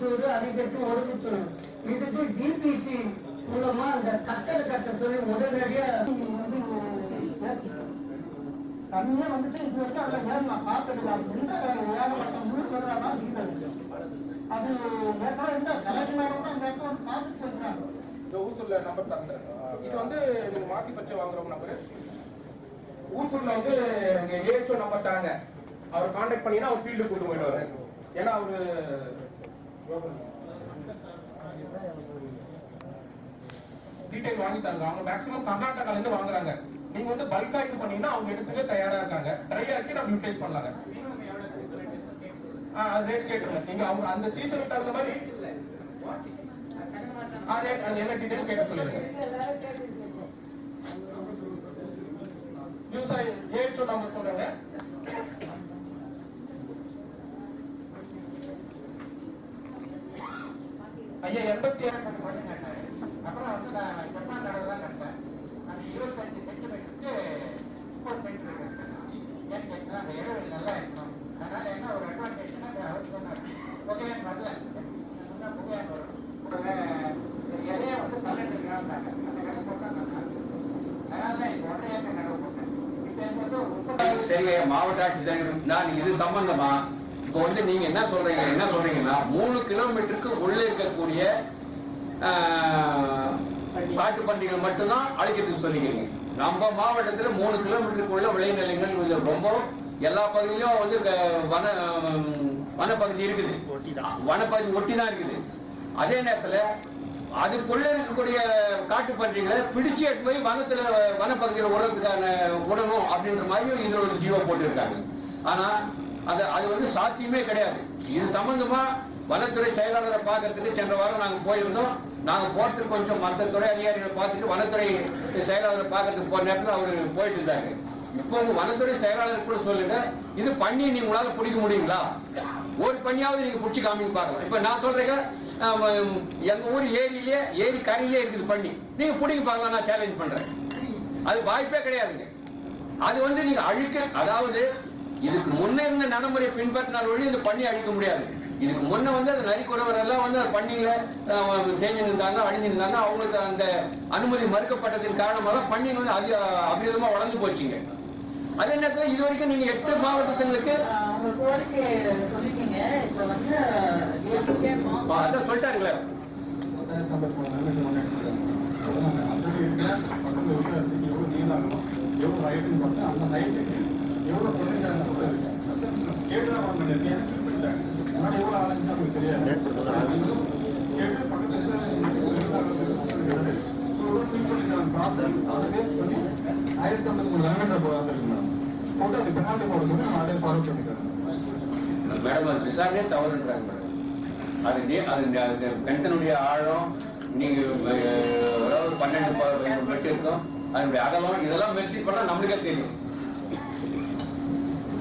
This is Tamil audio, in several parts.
சூறு அடிக்கட்டு ஒடுக்கு இதுக்கு டிபிசி மூலமா அந்த கட்டட கட்ட சொல்லி உடனடியா வந்து ஏத்திட்டோம். தனியா வந்துட்டு இது வரைக்கும் அதுல நேரம் நான் பார்த்ததில்ல. அது எந்த ஏகப்பட்ட முழு கருவாடா வீடு அது ஏற்கனவே இந்த கலெக்டர் மேடம் தான் அந்த இடத்துல பார்த்து சொல்றாங்க. இந்த ஊசூர்ல நம்பர் தரேன் இது வந்து நீங்க மாத்தி பற்றி வாங்குற நம்பர் ஊசூர்ல வந்து இங்க நம்பர் தாங்க. அவர் காண்டாக்ட் பண்ணினா அவர் ஃபீல்டு கூட்டு போயிடுவாரு. ஏன்னா அவரு டீடைல் வாங்கி தராங்க அவங்க மேக்ஸிமம் கர்நாடகால இருந்து வாங்குறாங்க. நீங்க வந்து பல்கா இது பண்ணீங்கன்னா அவங்க எடுத்துக்க தயாரா இருக்காங்க. ட்ரை ஆக்கி நம்ம யூட்டிலைஸ் பண்ணலாங்க. ஆ அது ரேட் கேட்டுருங்க. நீங்க அவங்க அந்த சீசனுக்கு தகுந்த மாதிரி ஆ ரேட் அது என்ன டீடைல் கேட்டு சொல்லுங்க. விவசாயம் ஏற்று நம்ம சொல்லுங்க ஐயா எண்பத்தி ஏழு பண்ணி கட்டினாரு. அப்புறம் வந்து நான் ஜப்பான் கடை தான் கட்டேன் அந்த இருபத்தஞ்சு சென்டிமீட்டருக்கு முப்பது சென்டிமீட்டர் வச்சிருக்கேன் ஏன்னு கேட்டால் அந்த இடைவெளி நல்லா இருக்கணும். அதனால என்ன ஒரு அட்வான்டேஜ்னா அவர் சொன்னார். புகையான் வரல. நல்லா புகையான் வரும். இலைய வந்து பன்னெண்டு கிராம் தாங்க. அந்த கடை போட்டால் நல்லா இருக்கும். அதனால தான் இப்போ ஒன்றரை கடை போட்டேன். இப்போ வந்து ஒரு மாவட்ட ஆட்சி மாவட்ட ஆட்சியர் நான் இது சம்பந்தமா இப்போ வந்து நீங்க என்ன சொல்றீங்க என்ன சொல்றீங்கன்னா மூணு கிலோமீட்டருக்கு உள்ளே இருக்கக்கூடிய காட்டு பன்றிகள் மட்டும்தான் அழைக்கிறதுக்கு சொல்லிக்கிறீங்க. நம்ம மாவட்டத்துல மூணு கிலோமீட்டருக்குள்ள விளைநிலங்கள் ரொம்ப எல்லா பகுதியிலும் வந்து க- வன வனப்பகுதி இருக்குது. வனப்பகுதி ஒட்டி தான் இருக்குது. அதே நேரத்துல அதுக்குள்ள இருக்கக்கூடிய காட்டு பன்றிகளை பிடிச்சு எடுத்து போய் வனத்துல வனப்பகுதியில் விடுறதுக்கான விடணும் அப்படின்ற மாதிரியும் இதுல ஒரு ஜீவோ போட்டிருக்காங்க. ஆனா அது அது வந்து சாத்தியமே கிடையாது. இது சம்பந்தமா வனத்துறை செயலாளரை பார்க்கறதுக்கு சென்ற வாரம் நாங்கள் போயிருந்தோம். நாங்கள் போகிறதுக்கு கொஞ்சம் மற்ற துறை அதிகாரிகளை பார்த்துட்டு வனத்துறை செயலாளரை பார்க்கறதுக்கு போன நேரத்தில் அவரு போயிட்டு இருந்தாங்க இப்போ உங்க வனத்துறை செயலாளர் கூட சொல்லுங்க இது பண்ணி நீங்க உங்களால பிடிக்க முடியுங்களா? ஒரு பண்ணியாவது நீங்க பிடிச்சி காமிங்க பார்க்கலாம் இப்ப நான் சொல்றேங்க எங்க ஊர் ஏரியிலே ஏரி கரையிலே இருக்குது பண்ணி. நீங்க பிடிக்க பார்க்கலாம் நான் சேலஞ்ச் பண்றேன். அது வாய்ப்பே கிடையாதுங்க. அது வந்து நீங்க அழிக்க அதாவது இதுக்கு முன்ன இருந்த நடைமுறை பின்பற்றினால் வழி இந்த பண்ணி அழிக்க முடியாது. இதுக்கு முன்ன வந்து அந்த நரிக்குறவர் எல்லாம் வந்து அந்த பண்ணிங்க செஞ்சுருந்தாங்க அழிஞ்சிருந்தாங்க. அவங்களுக்கு அந்த அனுமதி மறுக்கப்பட்டதின் காரணமாக பண்ணிங்க வந்து அதிக அபிரிதமா வளர்ந்து போச்சுங்க. அதே நேரத்தில் இது வரைக்கும் நீங்க எட்டு மாவட்டங்களுக்கு ஆஹ் உங்க கோரிக்கை சொல்லிட்டீங்க. இப்ப வந்து ஏற்கனவே மா- அதான் சொல்லிட்டாங்களே. எவ்வளவு ஹைட்டுன்னு பார்த்தா அந்த ஹைட்டுக்கு எவ்வளோ பொருளாதாரம் கேட்டு தான் வாங்க எனக்கு பண்ணிட்டாங்க முன்னாடி ஆளுங்க நமக்கு தெரியாது கேட்டு சார் ஃபில் பண்ணிட்டாங்க ப்ராசஸ் அதை பேஸ் பண்ணி ஆயிரத்தி ஐம்பத்தி மூணு ரெவென்யூ போட்டு அது பெனால்ட்டி போட சொல்லி நான் அதே ஃபாலோ பண்ணிக்கிறேன் மேடம் அது விசாரணை தவறுன்றாங்க மேடம் அது அது நே- கிணத்தினுடைய ஆழம் நீங்கள் அதாவது பன்னெண்டு ப- இருக்கும் அதனுடைய அகலம் இதெல்லாம் மெர்சி பண்ணா நம்மளுக்கே தெரியும்.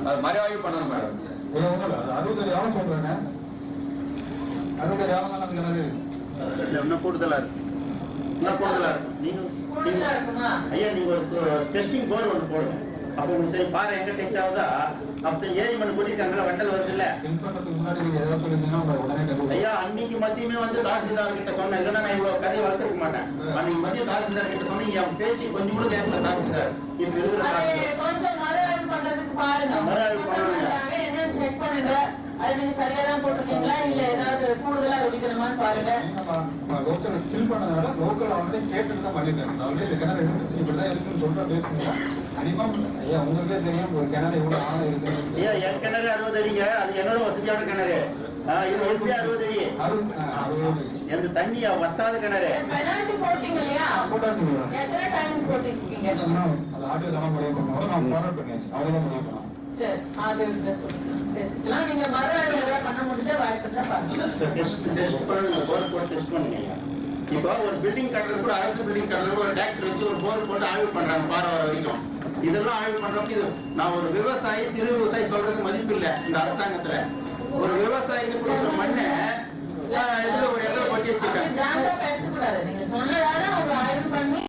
அது மறைவாய்வு பண்ணணும் மேடம். ஒரு ஒன்றும் இல்லை அது அறுபது எவ்வளோ சொல்றேங்க அறுபது எவ்வளோ தான் அது என்னது இன்னும் கூடுதலா இருக்கு. இன்னும் கூடுதலா இருக்கும் நீங்க கூடுதலா இருக்குமா? ஐயா நீங்க ஒரு டெஸ்டிங் போர் ஒன்று போடுங்க அப்போ உங்களுக்கு தெரியும். பாறை எங்க டச் ஆகுதா அப்போ ஏரி மண் வண்டல் வருது இல்ல முன்னாடி ஏதாவது சொல்லியிருந்தீங்கன்னா உடனே. ஐயா அன்னைக்கு மதியமே வந்து தாசில்தார் கிட்ட சொன்னேன். இல்லைன்னா நான் இவ்வளவு கதையை வளர்த்துருக்க மாட்டேன். அன்னைக்கு மதியம் தாசில்தார் கிட்ட சொன்னீங்க என் பேச்சு கொஞ்சம் கூட கேட்கல தாசில்தார். இப்ப இருக்கிற பண்றதுக்கு பாருங்க. என்னன்னு செக் பண்ணுங்க. அது நீங்க சரியா தான் போட்டிருக்கீங்களா? இல்ல ஏதாவது கூடுதலா வெடிக்கணுமான்னு பாருங்க. லோக்கல் ஃபில் பண்ணதை விட லோக்கல் ஆல்ரெடி கேட்டுட்டு தான் பண்ணிருக்காங்க ஆல்ரெடி இந்த கிணறு இருந்துச்சு இப்படிதான் இருக்குன்னு சொல்ற பேசுனீங்க அதிகமா ஐயா உங்களுக்கே தெரியும் ஒரு கிணறு எவ்வளவு ஆழம் இருக்குன்னு. ஐயா என் கிணறு அறுபது அடிங்க. அது என்னோட வசதியான கிணறு. இது அறுபது அடி. எந்த தண்ணியா வத்தாத கிணறு. போட்டீங்க இல்லையா? போட்டாச்சு மேடம். எத்தனை டைம்ஸ் போட்டிருக்கீங்க? அது ஆடியோ தானே முடிவு பண்ணுவோம் நான் அவ்வளவுதான் முடிவு நீங்க டெஸ்ட் டெஸ்ட் போர் போட்டு டெஸ்ட் இப்போ ஒரு பில்டிங் கட்டுறது கூட அரசு பில்டிங் கட்டுறது ஒரு டாக்டர் வச்சு ஒரு போர் போட்டு ஆய்வு பண்றாங்க பாறை வரைக்கும். இதெல்லாம் ஆய்வு பண்றவங்க இது நான் ஒரு விவசாயி சிறு விவசாயி சொல்றதுக்கு மதிப்பு இல்லை இந்த அரசாங்கத்துல. ஒரு விவசாயிக்கு கொடுக்குற மண்ணை இதுல ஒரு